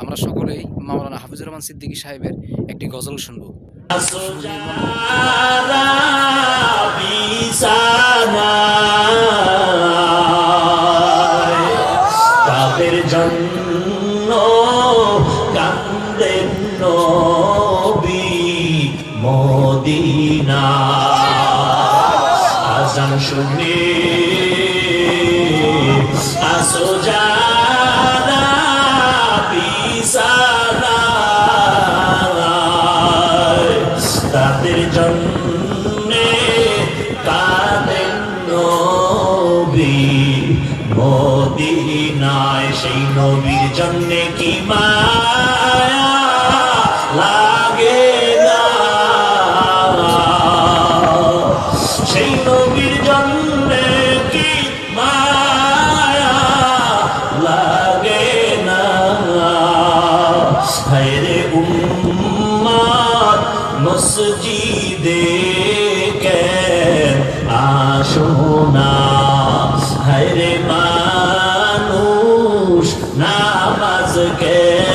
আমরা সকলেই মাওলানা হাফিজুর রহমান সিদ্দিকী সাহেবের একটি গজল শুনব। তাদের মদিনা। আজান শুনে জন্য কাঁদেন নবী, মদিনায় সেই নবীর জন্য কি মায়া লাগে না? সেই নবীর জন্য কি মায়া লাগে না? হায়রে উম্মার মসজিদে কেন আসো না? হায় রে মানুষ নামাজ কেন